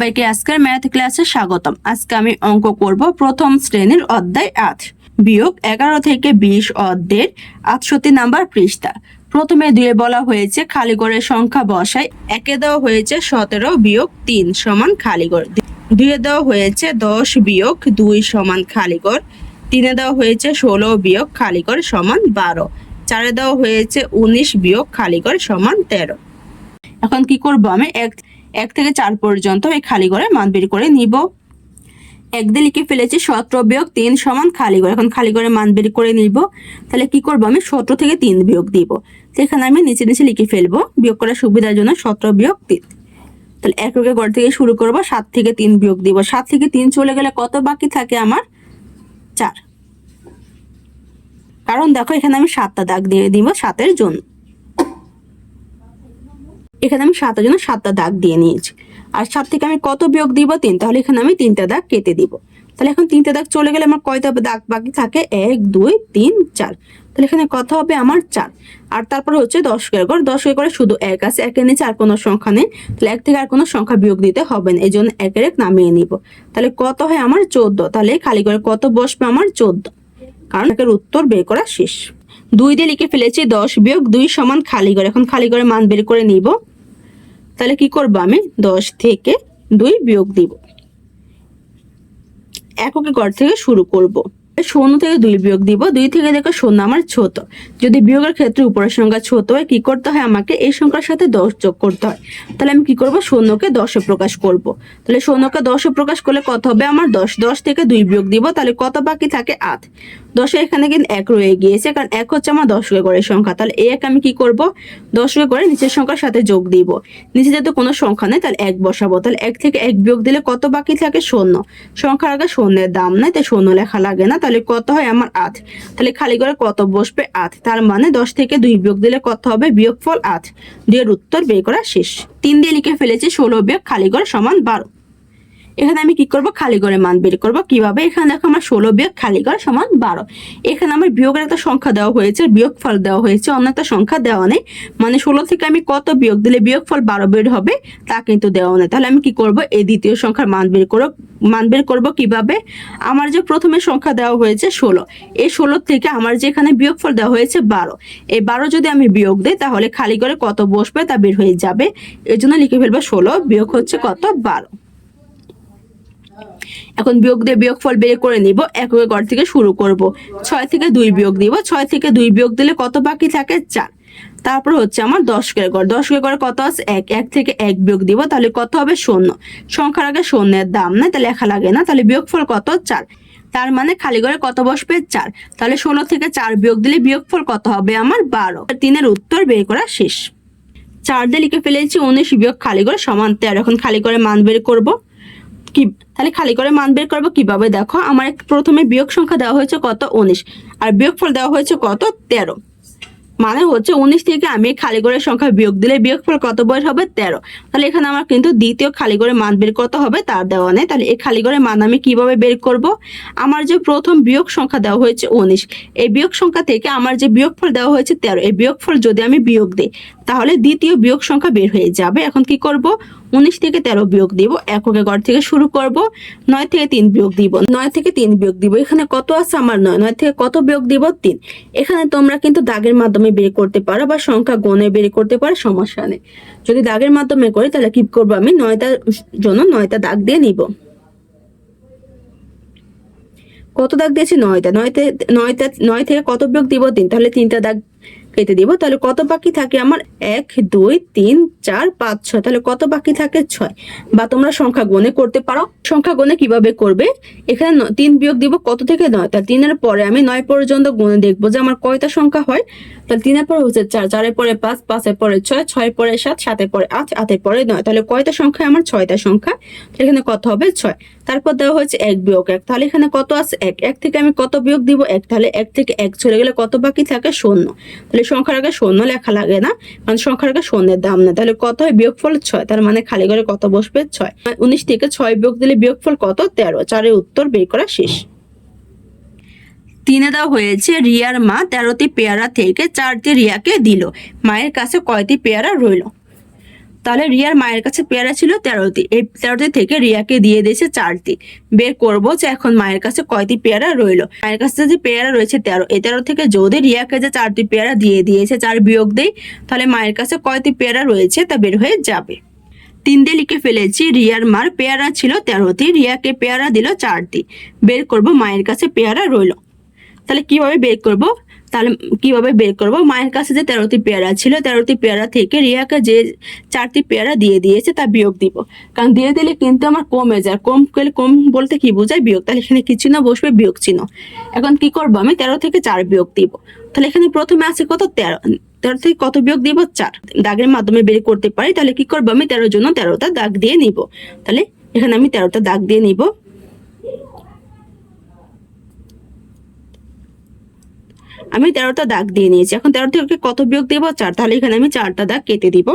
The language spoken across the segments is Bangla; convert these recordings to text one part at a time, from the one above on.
সবাইকে আজকের ম্যাথ ক্লাসে স্বাগতম। আজকে আমি অঙ্ক করব প্রথম শ্রেণির অধ্যায় আট। বিয়োগ এগারো থেকে বিশ অধ্যায়ের আটষট্টি নাম্বার পৃষ্ঠা। প্রথমে দুয়ে বলা হয়েছে খালি করে সংখ্যা বসাই একে দেওয়া হয়েছে সতেরো বিয়োগ তিন সমান খালি ঘর দুয়ে দেওয়া হয়েছে দশ বিয়োগ দুই সমান খালি ঘর তিনে দেওয়া হয়েছে ষোলো বিয়োগ খালি ঘর সমান বারো। চারে দেওয়া হয়েছে উনিশ বিয়োগ খালি ঘর সমান তেরো। এখন কি করব আমি? এক এক থেকে চার পর্যন্ত এই খালি ঘরে মান বের করে নিব। এক লিখে ফেলেছি সতেরো বিয়োগ তিন সমান খালি ঘর। এখন খালি ঘরে মান বের করে নিব। তাহলে কি করব আমি? সতেরো থেকে তিন বিয়োগ দিব। সেখানে আমি নিচে নিচে লিখে ফেলব। বিয়োগ করার সুবিধার জন্য সতেরো বিয়োগ তিন। তাহলে এককে ঘর থেকে শুরু করব, সাত থেকে তিন বিয়োগ দিব। সাত থেকে তিন চলে গেলে কত বাকি থাকে আমার? চার। কারণ দেখো এখানে আমি সাতটা দাগ দিয়ে দিব সাতের জন্য। এখানে আমি সাতের জন্য সাতটা দাগ দিয়ে নিয়েছি। আর সাত থেকে আমি কত বিয়োগ দিব? তিন। তাহলে এখানে আমি তিনটা দাগ কেটে দিব। তাহলে এখন তিনটা দাগ চলে গেলে আমার কয়টা দাগ বাকি থাকে? এক, দুই, তিন, চার। তাহলে এখানে কত হবে? আমার চার। আর তারপর হচ্ছে দশ করে দশ করে শুধু এক আছে। একের নিচে আর কোনো সংখ্যা নেই। তাহলে এক থেকে আর কোনো সংখ্যা বিয়োগ দিতে হবে না। এই জন্য একের এক নামিয়ে নিব। তাহলে কত হয়? আমার চোদ্দ। তাহলে খালি করে কত বসবে? আমার চোদ্দ। কারণ একের উত্তর বের করা শেষ। দুই দিয়ে লিখে ফেলেছি দশ বিয়োগ দুই সমান খালি করে। এখন খালি করে মান বের করে নিব। তাহলে কি করব আমি? দশ থেকে দুই বিয়োগ দিব। এককে ঘর থেকে শুরু করব। শূন্য থেকে দুই বিয়োগ দিব। দুই থেকে দেখো শূন্য আমার ছোট। যদি বিয়োগের ক্ষেত্রে উপরের সংখ্যা ছোট হয়, কি করতে হয় আমাকে এই সংখ্যার সাথে দশ যোগ করতে হয়? তাহলে আমি কি করব? শূন্যকে দশে প্রকাশ করব। তাহলে শূন্যকে দশে প্রকাশ করলে কত হবে? আমার দশ। দশ থেকে দুই বিয়োগ দিব। তাহলে কত বাকি থাকে? আট। দশে এখানে কিন্তু এক রয়ে গিয়েছে, কারণ এক হচ্ছে আমার দশকে গড়ের সংখ্যা। তাহলে এই এক আমি কি করব? দশকে করে নিচের সংখ্যার সাথে যোগ দিব। নিচে যাতে কোনো সংখ্যা নেই, তাহলে এক বসাবো। তাহলে এক থেকে এক বিয়োগ দিলে কত বাকি থাকে? শূন্য। সংখ্যার আগে শূন্যের দাম নাই, তাই শূন্য লেখা লাগে না। তাহলে কত হয়? আমার আট। তাহলে খালি করে কত বসবে? আট। তার মানে দশ থেকে দুই বিয়োগ দিলে কত হবে? বিয়োগফল আট। দুইয়ের উত্তর বের করা শেষ। তিন দিয়ে লিখে ফেলেছি, ষোলো বিয়োগ খালি করে সমান বারো। এখানে আমি কি করব? খালি করে মান বের করব। কীভাবে? এখানে দেখো আমার ষোলো বিয়োগ খালি করে সমান বারো। এখানে আমার বিয়োগের একটা সংখ্যা দেওয়া হয়েছে বিয়োগ ফল দেওয়া হয়েছে, অন্য একটা সংখ্যা দেওয়া নেই। মানে ষোলো থেকে আমি কত বিয়োগ দিলে বিয়োগ ফল বারো বের হবে? তা কিন্তু দেওয়া নেই। তাহলে আমি কি করব? এই দ্বিতীয় সংখ্যার মান বের করো মান বের করব কীভাবে? আমার যে প্রথমে সংখ্যা দেওয়া হয়েছে ষোলো, এই ষোলো থেকে আমার যে এখানে বিয়োগ ফল দেওয়া হয়েছে বারো। এই বারো যদি আমি বিয়োগ দিই, তাহলে খালি করে কত বসবে? তা বের হয়ে যাবে। এর জন্য লিখে ফেলব ষোলো বিয়োগ হচ্ছে কত? বারো। এখন বিয়োগ দিয়ে বিয়োগ ফল বের করে নিব একক ঘর থেকে শুরু করব। ছয় থেকে দুই বিয়োগ দিব ছয় থেকে দুই বিয়োগ দিলে কত বাকি থাকে? চার। তারপর হচ্ছে আমার দশ কে ঘর দশ কে ঘরে কত আছে? এক। এক থেকে এক বিয়োগ দিব, তাহলে কত হবে? শূন্য। সংখ্যার আগে শূন্যের দাম না তাহলে লেখা লাগে না, তাহলে বিয়োগ ফল কত? চার। তার মানে খালি ঘরে কত বসবে? চার। তাহলে ষোলো থেকে চার বিয়োগ দিলে বিয়োগ ফল কত হবে? আমার বারো। তিনের উত্তর বের করা শেষ। চার দিয়ে লিখে ফেলেছি, উনিশ বিয়োগ খালি করে সমান তেরো। এখন খালি করে মান বের করব। কি, তাহলে খালি করে মান বের করব কীভাবে? দেখো, আমার প্রথমে বিয়োগ সংখ্যা দেওয়া হয়েছে কত? উনিশ। আর বিয়োগফল দেওয়া হয়েছে কত? তেরো। মানে হচ্ছে উনিশ থেকে আমি খালি করে সংখ্যা বিয়োগ দিলে বিয়োগফল কত বয়স হবে? তেরো। তাহলে এখানে আমার কিন্তু দ্বিতীয় খালি করে মান বের করতে হবে, তার দেওয়া নেই। তাহলে এই খালি করে মান আমি কীভাবে বের করব? আমার যে প্রথম বিয়োগ সংখ্যা দেওয়া হয়েছে উনিশ, এই বিয়োগ সংখ্যা থেকে আমার যে বিয়োগফল দেওয়া হয়েছে তেরো, এই বিয়োগফল যদি আমি বিয়োগ দিই, তাহলে দ্বিতীয় বিয়োগ সংখ্যা বের হয়ে যাবে। এখন কি করব? উনিশ থেকে তেরো বিয়োগ দিব এককে ঘর থেকে শুরু করব, নয় থেকে তিন বিয়োগ দিব, নয় থেকে তিন বিয়োগ দিব, এখানে কত আছে আমার নয় নয় থেকে কত বিয়োগ দিব? তিন। এখানে তোমরা কিন্তু দাগের মাধ্যমে বের করতে পারো বা সংখ্যা গণে বের করতে পারো, সমস্যা নেই। যদি দাগের মাধ্যমে করি, তাহলে কি করব আমি নয়টার জন্য নয়টা দাগ দিয়ে নিব। কত দাগ দিয়েছি? নয়টা। নয়তে নয়টা নয় থেকে কত বিয়োগ দিব? তিন। তাহলে তিনটা দাগ কেটে দিব, তাহলে কত বাকি থাকে আমার? এক, দুই, তিন, চার, পাঁচ, ছয়, তাহলে কত বাকি থাকে? ছয়। বা তোমরা সংখ্যা গণে করতে পারো। সংখ্যা গণে কীভাবে করবে? এখানে তিন বিয়োগ দিব কত থেকে? নয়। তাহলে তিনের পরে আমি নয় পর্যন্ত গণে দেখব যে আমার কয়টা সংখ্যা হয়? তাহলে তিনের পরে হচ্ছে চার, চারের পরে পাঁচ, পাঁচের পরে ছয়, ছয়ের পরে সাত, সাতের পরে আট, আটের পরে নয়। তাহলে কয়টা সংখ্যা? আমার ছয়টা সংখ্যা। এখানে কত হবে? ছয়। তারপর দেওয়া হয়েছে এক বিয়োগ এক। তাহলে এখানে কত আছে? এক। এক থেকে আমি কত বিয়োগ দিব? এক। তাহলে এক থেকে এক চলে গেলে কত বাকি থাকে? শূন্য। তাহলে সংখ্যার আগে শূন্য লেখা লাগে না। মানে সংখ্যার আগে শূন্যের দাম না তাহলে কত হয়? বিয়োগফল ছয়। তার মানে খালি করে কত বসবে? ছয়। উনিশ থেকে ছয় বিয়োগ দিলে বিয়োগফল কত? তেরো। চারের উত্তর বের করা শেষ। তিনে দেওয়া হয়েছে, রিয়ার মা তেরোটি পেয়ারা থেকে চারটি রিয়াকে দিল। মায়ের কাছে কয়টি পেয়ারা রইল? তাহলে রিয়ার মায়ের কাছে পেয়ারা ছিল তেরোটি। এই তেরোটি থেকে রিয়াকে দিয়ে দিয়েছে চারটি। বের করব যে এখন মায়ের কাছে কয়টি পেয়ারা রইল। মায়ের কাছে যে পেয়ারা রয়েছে তেরো। এই তেরো থেকে যদি রিয়াকে যে চারটি পেয়ারা দিয়ে দিয়েছে, চার বিয়োগ দেই, তাহলে মায়ের কাছে কয়টি পেয়ারা রয়েছে তা বের হয়ে যাবে। তিন দিয়ে লিখে ফেলেছি, রিয়ার মার পেয়ারা ছিল তেরোটি, রিয়াকে পেয়ারা দিল চারটি। বের করব মায়ের কাছে পেয়ারা রইল। তাহলে কীভাবে বের করব? তাহলে কীভাবে বের করব? মায়ের কাছে যে তেরোটি পেয়ারা ছিল, তেরোটি পেয়ারা থেকে রিয়াকে যে চারটি পেয়ারা দিয়ে দিয়েছে, তা বিয়োগ দিব। কারণ দিয়ে দিলে কিন্তু আমার কমে যায়। কম করলে কম বলতে কি বোঝায়? বিয়োগ। তাহলে এখানে কি চিহ্ন বসবে বিয়োগ চিহ্ন। এখন কি করব আমি? তেরো থেকে চার বিয়োগ দিব। তাহলে এখানে প্রথমে আছে কত? তেরো। তেরো থেকে কত বিয়োগ দিব? চার। দাগের মাধ্যমে বের করতে পারি, তাহলে কি করব আমি? তেরোর জন্য তেরোটা দাগ দিয়ে নিব। তাহলে এখানে আমি তেরোটা দাগ দিয়ে নিব। আমি তেরোটা দাগ দিয়ে নিয়েছি। এখন তেরো থেকে কত বিয়োগ দেবো? চার। তাহলে এখানে আমি চারটা দাগ কেটে দিব।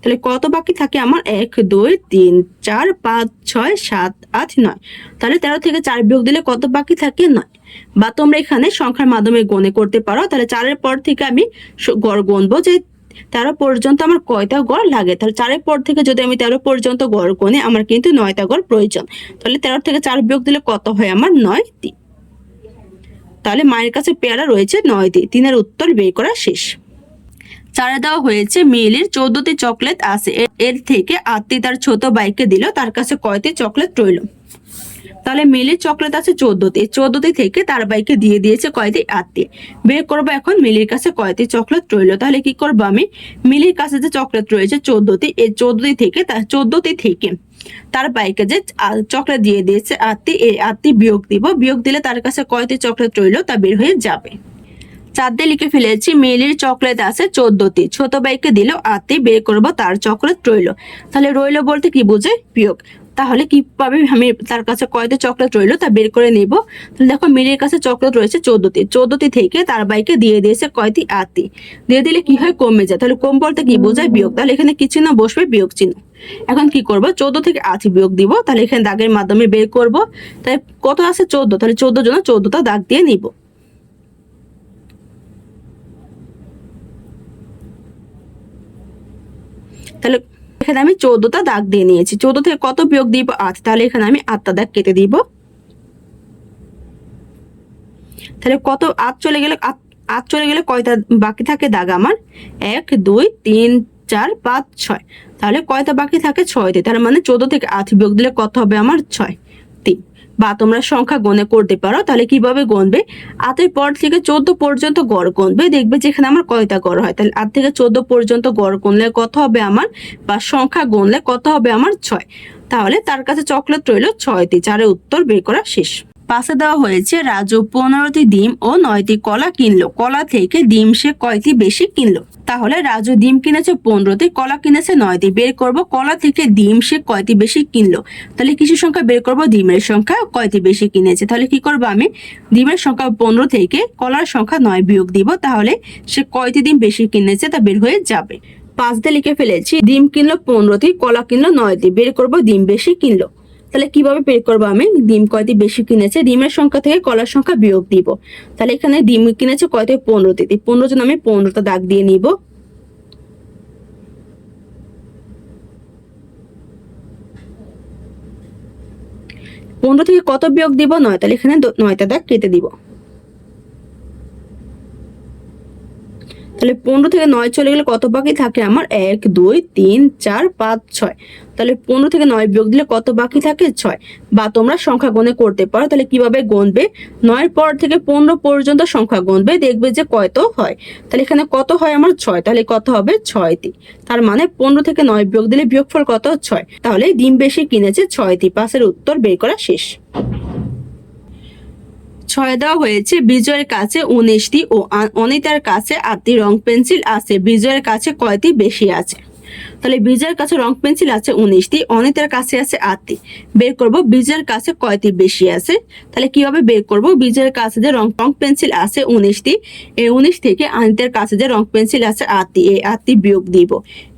তাহলে কত বাকি থাকে আমার? এক, দুই, তিন, চার, পাঁচ, ছয়, সাত, আট, নয়। তাহলে তেরো থেকে চার বিয়োগ দিলে কত বাকি থাকে? নয়। বা তোমরা এখানে সংখ্যার মাধ্যমে গণে করতে পারো। তাহলে চারের পর থেকে আমি গড় গুনবো যে তেরো পর্যন্ত আমার কয়টা গড় লাগে? তাহলে চারের পর থেকে যদি আমি তেরো পর্যন্ত গড় গুনে আমার কিন্তু নয়টা গড় প্রয়োজন। তাহলে তেরো থেকে চার বিয়োগ দিলে কত হয় আমার? নয়, তিন। তাহলে মায়ের কাছে পেয়ারা রয়েছে নয়টি তিনের উত্তর বের করা শেষ। চারে দেওয়া হয়েছে মিলির চোদ্দটি চকলেট আছে। এর- থেকে আত্মি তার ছোট বাইকে দিল, তার কাছে কয়টি চকলেট রইল? তাহলে মিলির চকলেট আছে চোদ্দটি চোদ্দটি থেকে তার বাইকে দিয়ে দিয়েছে কয়টি আত্মি বের করব এখন মিলির কাছে কয়টি চকলেট রইল? তাহলে কি করব আমি? মিলির কাছে যে চকলেট রয়েছে চোদ্দটি এই চোদ্দটি থেকে তার চোদ্দটি থেকে তার বাইকে যে চকলেট দিয়ে দিয়েছে আত্মি এই আত্মি বিয়োগ দিব। বিয়োগ দিলে তার কাছে কয়টি চকলেট রইল? তা বের হয়ে যাবে। চার দিয়ে লিখে ফেলেছি, মিলির চকলেট আছে চোদ্দটি ছোট বাইকে দিল আত্মি বের করব তার চকলেট রইল। তাহলে রইল বলতে কি বুঝে? বিয়োগ। তাহলে কীভাবে আমি তার কাছে কয়টা চকলেট রইল তা বের করে নিব। তাহলে দেখো মিলির কাছে চকলেট রয়েছে চোদ্দটি। চোদ্দটি থেকে তার বাইকে দিয়ে দিয়েছে কয়টি? আত্মি দিয়ে দিলে কি হয়? কমে যায়। তাহলে কম বলতে কি বোঝায়? বিয়োগ। তাহলে এখানে কি চিহ্ন? বসবে বিয়োগ চিহ্ন। এখন কি করব? চোদ্দ থেকে আশি বিয়োগ দিব। তাহলে এখানে দাগের মাধ্যমে বের করব। তাই কত আছে? চোদ্দ। তাহলে চোদ্দ জন্য চোদ্দটা দাগ দিয়ে নিব। তাহলে এখানে আমি চোদ্দটা দাগ দিয়ে নিয়েছি। চোদ্দ থেকে কত বিয়োগ দিব আট? তাহলে এখানে আমি আটটা দাগ কেটে দিব। তাহলে কত আট চলে গেলে আট চলে গেলে কয়টা বাকি থাকে দাগ আমার? এক, দুই, তিন, চার, পাঁচ, ছয়। তাহলে কয়টা বাকি থাকে ছয়টি? তাহলে মানে চোদ্দ থেকে আট বিয়োগ দিলে কত হবে আমার ছয়? বা তোমরা সংখ্যা গণে করতে পারো, তাহলে কীভাবে গণবে? আতের পর থেকে চোদ্দ পর্যন্ত গড় গণবে, দেখবে যেখানে আমার কয়টা গড় হয়। তাহলে আট থেকে চোদ্দ পর্যন্ত গড় গণলে কত হবে আমার? বা সংখ্যা গণলে কত হবে আমার? ছয়। তাহলে তার কাছে চকলেট রইল ছয়টি চারের উত্তর বের করা শেষ। পাশে দেওয়া হয়েছে, রাজু পনেরোটি ডিম ও নয়টি কলা কিনলো। কলা থেকে ডিম সে কয়টি বেশি কিনলো? তাহলে রাজু ডিম কিনেছে পনেরোটি, কলা কিনেছে নয়টি। বের করব, কলা থেকে ডিম সে কয়টি বেশি কিনলো? তাহলে কিছু সংখ্যা? বের করব, ডিমের সংখ্যা কয়টি বেশি কিনেছে? তাহলে কি করব আমি? ডিমের সংখ্যা পনেরো থেকে কলার সংখ্যা নয় বিয়োগ দিব, তাহলে সে কয়টি ডিম বেশি কিনেছে তা বের হয়ে যাবে। পাঁচ দিয়ে লিখে ফেলেছি, ডিম কিনলো পনেরোটি, কলা কিনলো নয়টি। বের করব, ডিম বেশি কিনলো। তাহলে কীভাবে বের করব আমি? ডিম কয়টি বেশি কিনেছে? ডিমের সংখ্যা থেকে কলার সংখ্যা বিয়োগ দিব। তাহলে এখানে ডিম কিনেছে কয়টি পনেরোটি পনেরো জন আমি পনেরোটা দাগ দিয়ে নিব। পনেরো থেকে কত বিয়োগ দিব? নয়। তাহলে এখানে নয়টা দাগ কেটে দিব। তাহলে পনেরো থেকে নয় চলে গেলে কত বাকি থাকে আমার? এক, দুই, তিন, চার, পাঁচ, ছয়। তাহলে পনেরো থেকে নয় বিয়োগ দিলে কত বাকি থাকে? ছয়। বা তোমরা সংখ্যা গণে করতে পারো, তাহলে কীভাবে গণবে? নয়ের পর থেকে পনেরো পর্যন্ত সংখ্যা গণবে, দেখবে যে কত হয়। তাহলে এখানে কত হয় আমার? ছয়। তাহলে কত হবে? ছয়টি তার মানে পনেরো থেকে নয় বিয়োগ দিলে বিয়োগফল কত? ছয়। তাহলে ডিম বেশি কিনেছে ছয়টি পাশের উত্তর বের করা শেষ। ছয় দেওয়া হয়েছে বিজয়ের কাছে উনিশটি ও অনিতার কাছে আটটি। রং পেন্সিল আছে, বিজয়ের কাছে কয়টি বেশি আছে? তাহলে বিজয়ের কাছে রং পেন্সিল আছে উনিশটি, অনিতার কাছে আছে আটটি। বের করব বিজয়ের কাছে কয়টি বেশি আছে? তাহলে কীভাবে বের করব? বিজয়ের কাছে যে রং রং পেন্সিল আছে উনিশটি এই উনিশ থেকে অনিতার কাছে যে রং পেন্সিল আছে আটটি এই আটটি বিয়োগ দিব।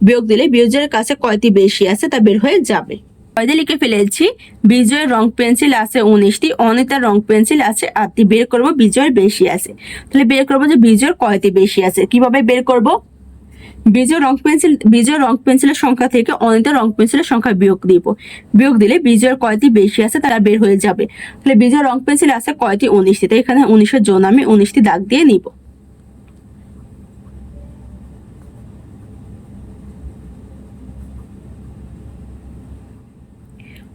বিয়োগ দিলে বিজয়ের কাছে কয়টি বেশি আছে তা বের হয়ে যাবে। পয়দা লিখে ফেলেছি? বিজয়ের রং পেন্সিল আছে উনিশটি, অনিতার রং পেন্সিল আছে আটটি। বের করব বিজয়ের বেশি আছে। তাহলে বের করব যে বিজয়ের কয়টি বেশি আছে? কীভাবে বের করব? বিজয় রং পেন্সিল বিজয় রং পেন্সিলের সংখ্যা থেকে অনিতা রং পেন্সিলের সংখ্যা বিয়োগ দিব। বিয়োগ দিলে বিজয়ের কয়টি বেশি আছে তারা বের হয়ে যাবে। তাহলে বিজয় রং পেন্সিল আছে কয়টি? উনিশটি। তাই এখানে উনিশের জন্য আমি উনিশটি দাগ দিয়ে নিব।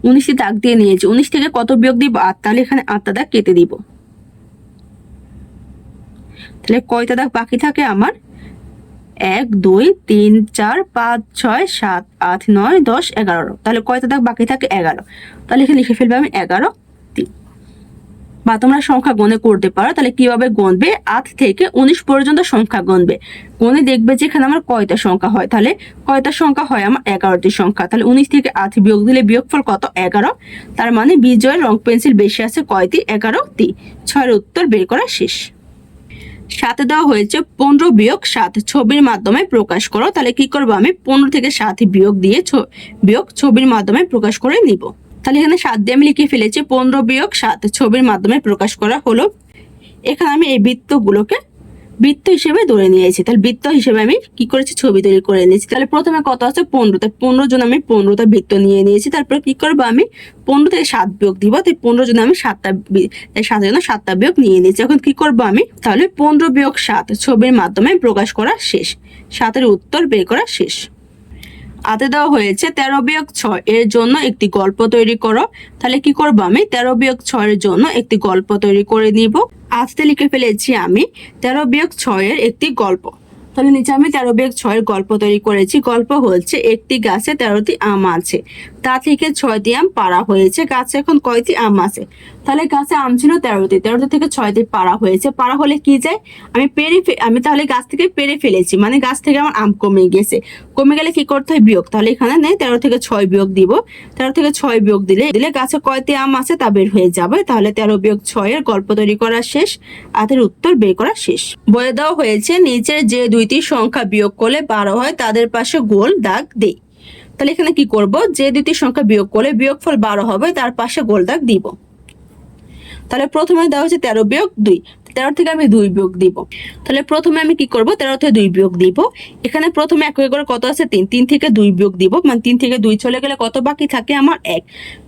উনিশটি দাগ দিয়ে নিয়েছি। উনিশ থেকে কত বিয়োগ দিব? আর তাহলে এখানে আটটা দাগ কেটে দিব। তাহলে কয়টা দাগ বাকি থাকে আমার? এক, দুই, তিন, চার, পাঁচ, ছয়, সাত, আট, নয়, দশ, এগারো। তাহলে কয়টা দাগ বাকি থাকে? এগারো। তাহলে এখানে লিখে ফেলবে আমি এগারো। বা তোমরা সংখ্যা গণে করতে পারো, তাহলে কীভাবে গণবে? আট থেকে উনিশ পর্যন্ত সংখ্যা গণবে। গণে দেখবে যে এখানে আমার কয়টা সংখ্যা হয়, তাহলে কয়টা সংখ্যা হয় আমার এগারোটি সংখ্যা। তাহলে উনিশ থেকে আট বিয়োগ দিলে বিয়োগফল কত? এগারো। তার মানে বিজয়ের রং পেন্সিল বেশি আছে কয়টি? এগারো এগারোটি। ছয়ের উত্তর বের করা শেষ। সাথে দেওয়া হয়েছে পনেরো বিয়োগ সাত। ছবির মাধ্যমে প্রকাশ করো, তাহলে কি করব আমি? পনেরো থেকে সাত বিয়োগ দিয়ে বিয়োগ ছবির মাধ্যমে প্রকাশ করে নিব। তাহলে এখানে সাত দিয়ে আমি লিখে ফেলেছি, পনেরো বিয়োগ সাত, ছবির মাধ্যমে প্রকাশ করা হলো। এখানে আমি এই বৃত্তগুলোকে বৃত্ত হিসেবে ধরে নিয়েছি। তাহলে বৃত্ত হিসেবে আমি কি করেছি? ছবি তৈরি করে নিয়েছি। তাহলে প্রথমে কত আছে? পনেরো। তাই পনেরো জন আমি পনেরোটা বৃত্ত নিয়ে নিয়েছি। তারপর কি করব আমি? পনেরো থেকে সাত বিয়োগ দিব। তাই পনেরো জন আমি সাতটা তাই সাতের জন্য সাতটা বিয়োগ নিয়ে নিয়েছি। এখন কি করব আমি? তাহলে পনেরো বিয়োগ সাত, ছবির মাধ্যমে প্রকাশ করা শেষ। সাতের উত্তর বের করা শেষ। হাতে দেওয়া হয়েছে তেরো বিয়োগ ছয় এর জন্য একটি গল্প তৈরি করো। তাহলে কি করব আমি? তেরো বিয়োগ ছয়ের জন্য একটি গল্প তৈরি করে নিব। আস্তে লিখে ফেলেছি আমি, তেরো বিয়োগ ছয়ের একটি গল্প। তাহলে নিচে আমি তেরো বিয়োগ ছয়ের গল্প তৈরি করেছি। গল্প হচ্ছে, একটি গাছে তেরোটি আম আছে। তা থেকে ছয়টি আম পাড়া হয়েছে। গাছে এখন কয়টি আম আছে? তাহলে গাছে আম ছিল তেরোটি। তেরোটি থেকে ছয়টি পাড়া হয়েছে। পাড়া হলে কি যায়? আমি পেরে আমি তাহলে গাছ থেকে পেরে ফেলেছি। মানে গাছ থেকে আমার আম কমে গেছে। কমে গেলে কি করতে হয়? বিয়োগ। তাহলে এখানে নেই তেরো থেকে ছয় বিয়োগ দিব। তেরো থেকে ছয় বিয়োগ দিলে দিলে গাছে কয়টি আম আছে তা বের হয়ে যাবে। তাহলে তেরো বিয়োগ ছয়ের গল্প তৈরি করা শেষ। আতের উত্তর বের করা শেষ। বলে দেওয়া হয়েছে নিচের যে দুইটি সংখ্যা বিয়োগ করলে বারো হয়, তাদের পাশে গোল দাগ দেই তাহলে এখানে কি করব? যে দুইটি সংখ্যা বিয়োগ করলে বিয়োগফল বারো হবে, তার পাশে গোল দাগ দিব। তাহলে প্রথমে দেওয়া হচ্ছে তেরো বিয়োগ দুই। তেরো থেকে আমি দুই বিয়োগ দিব। তাহলে প্রথমে আমি কি করব? তেরো থেকে দুই বিয়োগ দিব। এখানে প্রথমে এক করে কত আছে? তিন। তিন থেকে দুই বিয়োগ দিব মানে তিন থেকে দুই চলে গেলে কত বাকি থাকে? আমার এক।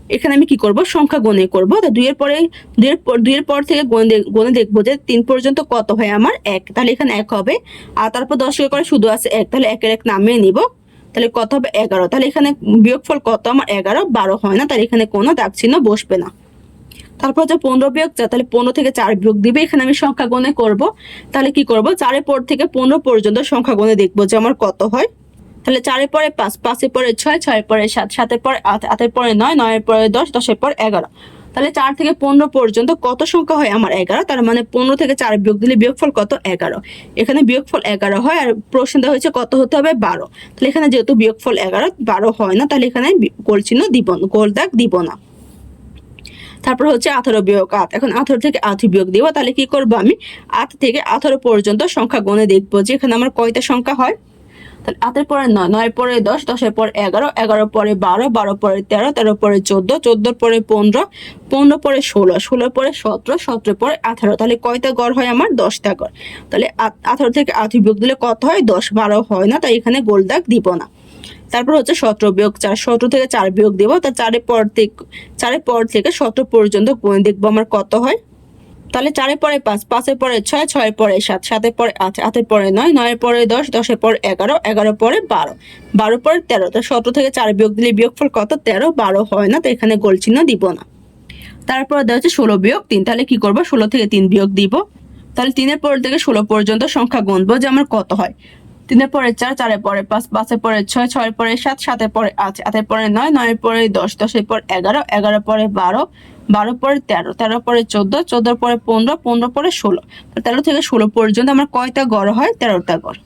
এখানে আমি কি করব? সংখ্যা গণে করব। তো দুইয়ের পরে, দুইয়ের পর দুইয়ের পর থেকে গণে গণে দেখব যে তিন পর্যন্ত কত হয় আমার? এক। তাহলে এখানে এক হবে। আর তারপর দশ করে শুধু আছে এক। তাহলে একের এক নামিয়ে নিব। তাহলে কত হবে এগারো? তাহলে এখানে বিয়োগফল কত? আমার এগারো, বারো হয় না, তাহলে এখানে কোনো দাগ চিহ্ন বসবে না। তারপর হচ্ছে পনেরো বিয়োগ চার, তাহলে পনেরো থেকে চার বিয়োগ দিবে। এখানে আমি সংখ্যা গণে করব। তাহলে কি করব? চারের পর থেকে পনেরো পর্যন্ত সংখ্যা গণে দেখব যে আমার কত হয়। তাহলে চারের পরে পাঁচ, পাঁচের পরে ছয়, ছয়ের পরে সাত, সাতের পরে আট, আটের পরে নয়, নয়ের পরে দশ, দশের পর এগারো। তাহলে চার থেকে পনেরো পর্যন্ত কত সংখ্যা হয় আমার এগারো? তার মানে পনেরো থেকে চার বিয়োগ দিলে বিয়োগফল কত? এগারো। এখানে বিয়োগফল এগারো হয় আর প্রশ্ন দেওয়া হয়েছে কত হতে হবে? বারো। তাহলে এখানে যেহেতু বিয়োগফল এগারো, বারো হয় না, তাহলে এখানে গোল চিহ্ন দিব গোল দাগ দিব না। তারপর হচ্ছে আঠারো বিয়োগ আট। এখন আঠারো থেকে আট বিয়োগ দিব, তাহলে কি করব আমি? আট থেকে আঠারো পর্যন্ত সংখ্যা গণে দেখব যে এখানে আমার কয়টা সংখ্যা হয়? তাহলে আটের পরে নয় নয়ের পরে দশ, দশের পর এগারো এগারো পরে বারো বারো পরে তেরো তেরো পরে চোদ্দ, চোদ্দোর পরে পনেরো পনেরো পরে ষোলো ষোলো পরে সতেরো সতেরো পরে আঠারো। তাহলে কয়টা গড় হয় আমার? দশটা গড়। তাহলে আঠারো থেকে আট বিয়োগ দিলে কত হয়? দশ, বারো হয় না, তাই এখানে গোল দাগ দিব না। তারপর হচ্ছে সতেরো বিয়োগ চার, সতেরো থেকে চার বিয়োগ দিব। তা চারের পর থেকে, চারের পর থেকে সতেরো পর্যন্ত দেখব আমার কত হয়? তাহলে চারের পরে পাঁচ, পাঁচের পরে ছয়, ছয়ের পরে সাত, সাতের পরে আট, আটের পরে নয়, নয়ের পরে দশ, দশের পরে এগারো এগারো পরে বারো বারো পরে তেরো। তো সতেরো থেকে চার বিয়োগ দিলে বিয়োগফল কত? তেরো, বারো হয় না, তো এখানে গোল চিহ্ন দিব না। তারপর দেওয়া হচ্ছে ষোলো বিয়োগ তিন, তাহলে কি করব? ষোলো থেকে তিন বিয়োগ দিব। তাহলে তিনের পর থেকে ষোলো পর্যন্ত সংখ্যা গুনবো যে আমার কত হয়? তিনের পরে চার চারের পরে পাঁচ পাঁচের পরে ছয় ছয়ের পরে সাত সাতের পরে আট আটের পরে নয় নয়ের পরে দশ দশের পর এগারো এগারো পরে বারো বারো পরে তেরো তেরো পরে চোদ্দ চোদ্দোর পরে পনেরো পনেরো পরে ষোলো। তেরো থেকে ষোলো পর্যন্ত আমার কয়টা গড় হয়? তেরোটা গড়।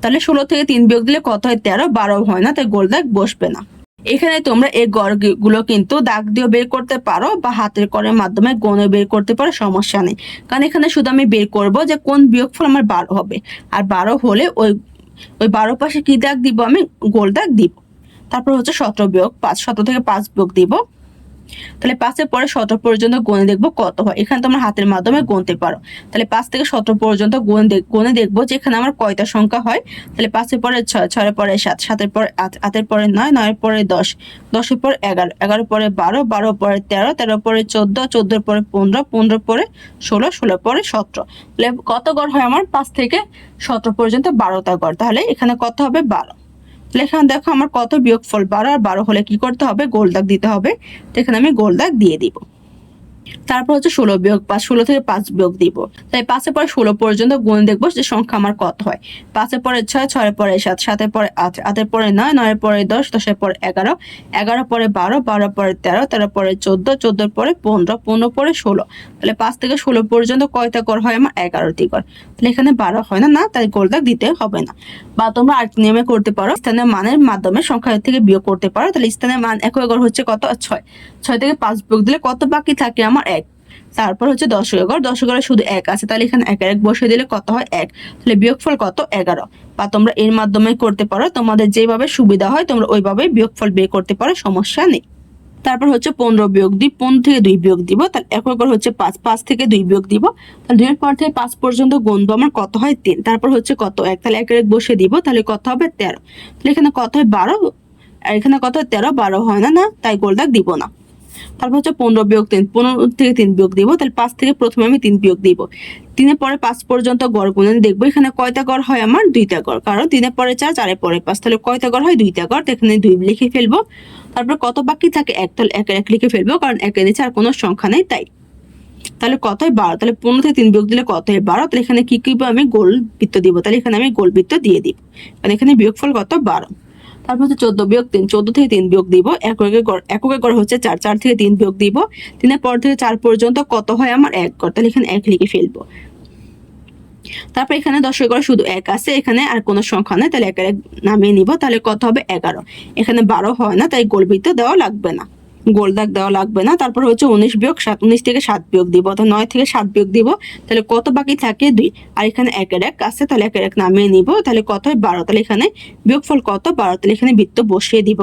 তাহলে ষোলো থেকে তিন বিয়োগ দিলে কত হয়? তেরো, বারো হয় না, তাই গোল দাগ বসবে না। এখানে তোমরা এই গড়গুলো কিন্তু দাগ দিয়ে বের করতে পারো বা হাতের করের মাধ্যমে গণে বের করতে পারো, সমস্যা নেই। কারণ এখানে শুধু আমি বের করব যে কোন বিয়োগফল আমার বারো হবে। আর বারো হলে ওই ওই বারো পাশে কি দাগ দিব আমি? গোল দাগ দিব। তারপর হচ্ছে সতেরো বিয়োগ পাঁচ, সতেরো থেকে পাঁচ বিয়োগ দিব। তাহলে পাঁচের পরে সতেরো পর্যন্ত গুণে দেখব কত হয় এখানে তোমরা হাতের মাধ্যমে গুনতে পারো তাহলে পাঁচ থেকে সতেরো পর্যন্ত গুণ গুণে দেখব যে এখানে আমার কয়টা সংখ্যা হয় তাহলে পাঁচের পরে ছয় ছয়ের পরে সাত সাতের পরে আট আটের পরে নয় নয়ের পরে দশ দশের পরে এগারো এগারো পরে বারো বারো পরে তেরো তেরো পরে চোদ্দ চোদ্দোর পরে পনেরো পনেরো পরে ষোলো ষোলো পরে সতেরো তাহলে কত গড় হয় আমার পাঁচ থেকে সতেরো পর্যন্ত বারোটা গড় তাহলে এখানে কত হবে বারো এখানে দেখো আমার কত বিয়োগফল, বারো আর বারো হলে কি করতে হবে? গোল দাগ দিতে হবে। তো এখানে আমি গোল দাগ দিয়ে দিব। তারপর হচ্ছে ষোলো বিয়োগ পাঁচ, ষোলো থেকে পাঁচ বিয়োগ দিব। তাই পাঁচের পরে ষোলো পর্যন্ত গুণ দেখব যে সংখ্যা আমার কত হয়। পাঁচের পরে ছয়, ছয়ের পরে সাত, সাতের পরে আট, আটের পরে নয়, নয়ের পরে দশ, দশের পরে এগারো এগারো পরে বারো বারো পরে তেরো তেরো পরে চোদ্দ, চোদ্দোর পরে পনেরো পনেরো পরে ষোলো। তাহলে পাঁচ থেকে ষোলো পর্যন্ত কয়টা কর হয় আমার? এগারোটি কর। তাহলে এখানে বারো হয় না না, তাই গোল দাগ দিতে হবে না। বা তোমরা আরেক নিয়মে করতে পারো, স্থানীয় মানের মাধ্যমে সংখ্যা থেকে বিয়োগ করতে পারো। তাহলে স্থানীয় মান এক হচ্ছে কত? ছয়। ছয় থেকে পাঁচ বিয়োগ দিলে কত বাকি থাকে আমার এক। তারপর হচ্ছে দশ এগারো দশ এগারো শুধু এক আছে। তাহলে এখানে একের এক বসিয়ে দিলে কত হয়? এক। তাহলে বিয়োগফল কত? এগারো। বা তোমরা এর মাধ্যমে করতে পারো। তোমাদের যেভাবে সুবিধা হয়, তোমরা ওইভাবে বিয়োগফল বের করতে পারো। সমস্যা নেই। তারপর হচ্ছে পনেরো বিয়োগ দিই, পনেরো থেকে দুই বিয়োগ দিব। তাহলে এক একর হচ্ছে পাঁচ। পাঁচ থেকে দুই বিয়োগ দিব। তাহলে দুইয়ের পর থেকে পাঁচ পর্যন্ত গন্ধ আমার কত হয়? তিন। তারপর হচ্ছে কত? এক। তাহলে এক এক বসে দিব। তাহলে কত হবে? তেরো। তাহলে এখানে কত হয়? বারো। এখানে কত হয়? তেরো। বারো হয় না না? তাই গোলদাগ দিব না। তারপর হচ্ছে পনেরো বিয়োগ তিন, পনেরো থেকে তিন বিয়োগ দিব, তাহলে পাঁচ থেকে প্রথমে আমি তিন বিয়োগ দিব। তিনের পরে পাঁচ পর্যন্ত গড় গুণে দেখব, এখানে কয়টা গড় হয় আমার? দুইটা গড়। কারণ তিনের পরে চার, চারের পরে পাঁচ, তাহলে কয়টা গড় হয়? দুইটা গড়। এখানে দুই লিখে ফেলব। তারপর কত বাকি থাকে? এক, তাহলে একের এক লিখে ফেলব, কারণ একের নিচে আর কোনো সংখ্যা নেই, তাই। তাহলে কত হয়? বারো। তাহলে পনেরো থেকে তিন বিয়োগ দিলে কত হয়? বারো। তাহলে এখানে কি কি আমি গোল বৃত্ত দিব? তাহলে এখানে আমি গোল বৃত্ত দিয়ে দিব। কারণ এখানে বিয়োগফল কত? বারো। তারপর হচ্ছে চোদ্দ বিয়োগ তিন, চোদ্দ থেকে তিন বিয়োগ দিব। এককের গড় এককের গড় হচ্ছে চার চার থেকে তিন বিয়োগ দিব। তিনের পর থেকে চার পর্যন্ত কত হয় আমার এক গড়, তাহলে এখানে এক লিখে ফেলব। তারপর এখানে দশের গড় শুধু এক আছে, এখানে আর কোনো সংখ্যা নেই, তাহলে এক নামিয়ে নিব, তাহলে কত হবে এগারো। এখানে বারো হয় না, তাই গোলবৃত্ত দেওয়া লাগবে না। গোল দাগ দেওয়া লাগবে না। তারপর হচ্ছে উনিশ বিয়োগ সাত, উনিশ থেকে সাত বিয়োগ দিব অর্থাৎ নয় থেকে সাত বিয়োগ দিব। তাহলে কত বাকি থাকে? দুই। আর এখানে একের এক আছে, তাহলে একের এক নামিয়ে নিব। তাহলে কত হয়? বারো। তাহলে এখানে বিয়োগফল কত? বারো। তাহলে এখানে বৃত্ত বসিয়ে দিব।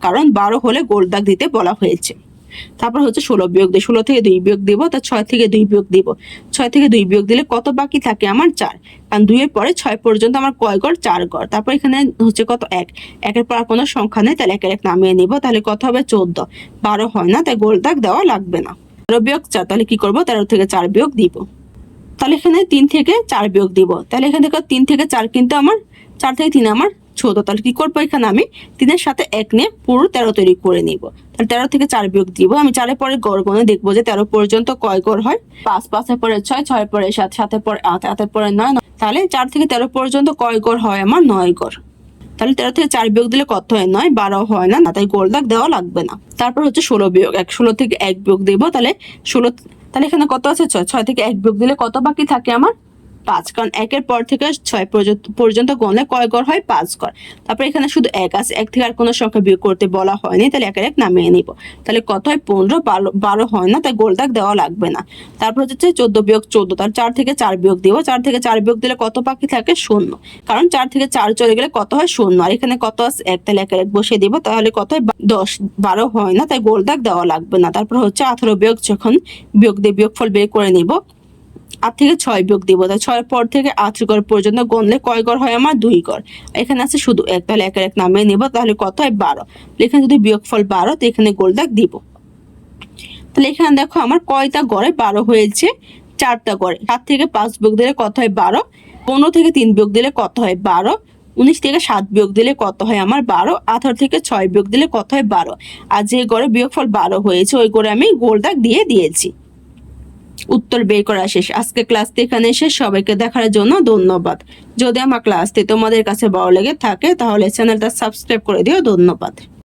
কারণ- বারো হলে গোল দাগ দিতে বলা হয়েছে। তারপর হচ্ছে ষোলো বিয়োগ দিই ষোলো থেকে দুই বিয়োগ দিব, তা ছয় থেকে দুই বিয়োগ দিব। ছয় থেকে দুই বিয়োগ দিলে কত বাকি থাকে আমার? চার। কারণ দুইয়ের পরে ছয় পর্যন্ত আমার কয় গড়? চার গড়। তারপর এখানে হচ্ছে কত? এক। একের পর কোনো সংখ্যা নেই, তাহলে একের এক নামিয়ে নিব, তাহলে কত হবে? চোদ্দ। বারো হয় না, তাই গোল দাগ দেওয়া লাগবে না। তেরো বিয়োগ চার, তাহলে কি করব? তেরো থেকে চার বিয়োগ দিব। তাহলে এখানে তিন থেকে চার বিয়োগ দিব। তাহলে এখানে দেখো তিন থেকে চার কিন্তু আমার, চার থেকে তিন আমার ছোট তাহলে কি করব এখানে আমি? তিনের সাথে এক নিয়ে পুরো তেরো তৈরি করে নিব। তাহলে তেরো থেকে চার বিয়োগ দিব। আমি চারের পরে গড় গণে দেখব যে তেরো পর্যন্ত কয় গড় হয়? পাঁচ, পাঁচের পরে ছয়, ছয়ের পরে সাত, সাতের পরে আট, আটের পরে নয়। তাহলে চার থেকে তেরো পর্যন্ত কয় গড় হয় আমার? নয় গড়। তাহলে তেরো থেকে চার বিয়োগ দিলে কত হয়? নয়, বারো হয় না, তাই গোল দাগ দেওয়া লাগবে না। তারপর হচ্ছে ষোলো বিয়োগ। এক, ষোলো থেকে এক বিয়োগ দিব, তাহলে ষোলো, তাহলে এখানে কত আছে? ছয় ছয় থেকে এক বিয়োগ দিলে কত বাকি থাকে আমার? পাঁচ কারণ একের পর থেকে ছয় পর্যন্ত গণলে কয় গড় হয়? পাঁচ গড়। তারপর এখানে শুধু এক আছে। এক থেকে আর কোনো সংখ্যা বিয়োগ করতে বলা হয়নি, তাহলে একের এক নামিয়ে নিব। তাহলে কত হয়? পনেরো, বারো বারো হয় না, তাই গোল দাগ দেওয়া লাগবে না। তারপর হচ্ছে চোদ্দ বিয়োগ চোদ্দ, তার চার থেকে চার বিয়োগ দিব। চার থেকে চার বিয়োগ দিলে কত পাখি থাকে? শূন্য। কারণ চার থেকে চার চলে গেলে কত হয়? শূন্য। আর এখানে কত আছে? এক, তাহলে একের এক বসে দিব। তাহলে কত হয়? দশ। বারো হয় না, তাই গোল দাগ দেওয়া লাগবে না। তারপর হচ্ছে আঠারো বিয়োগ যখন বিয়োগ দিয়ে বিয়োগফল বের করে নিব। আট থেকে ছয় বিয়োগ দিব তাই ছয়ের পর থেকে আট গড় পর্যন্ত গণলে কয় গড় হয় আমার? দুই গড়। এখানে আছে শুধু এক, তাহলে একের এক নামিয়ে নিব, তাহলে কত হয়? বারো। এখানে যদি বিয়োগফল বারো, তো এখানে গোল দাগ দিব। তাহলে এখানে দেখো আমার কয়টা গড়ে? বারো হয়েছে, চারটা গড়ে। সাত থেকে পাঁচ বিয়োগ দিলে কত হয়? বারো। পনেরো থেকে তিন বিয়োগ দিলে কত হয়? বারো। উনিশ থেকে সাত বিয়োগ দিলে কত হয় আমার? বারো। আঠারো থেকে ছয় বিয়োগ দিলে কত হয়? বারো। আর যে গড়ে বিয়োগফল বারো হয়েছে, ওই গড়ে আমি গোল দাগ দিয়ে দিয়েছি। উত্তর বের করা শেষ। আজকে ক্লাসটি এখানে শেষ। সবাইকে দেখার জন্য ধন্যবাদ। যদি আমার ক্লাসটি তোমাদের কাছে ভালো লেগে থাকে, তাহলে চ্যানেলটা সাবস্ক্রাইব করে দিও। ধন্যবাদ।